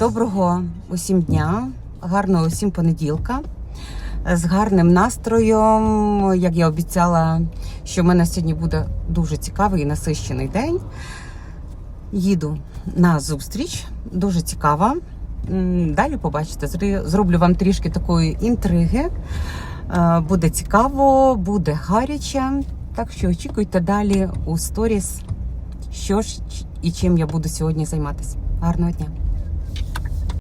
Доброго усім дня, гарного усім понеділка, з гарним настроєм. Як я обіцяла, що в мене сьогодні буде дуже цікавий і насищений день. Їду на зустріч, дуже цікава. Далі побачите, зроблю вам трішки такої інтриги. Е, буде цікаво, буде гаряче. Так що очікуйте далі у сторіс, що ж і чим я буду сьогодні займатися. Гарного дня!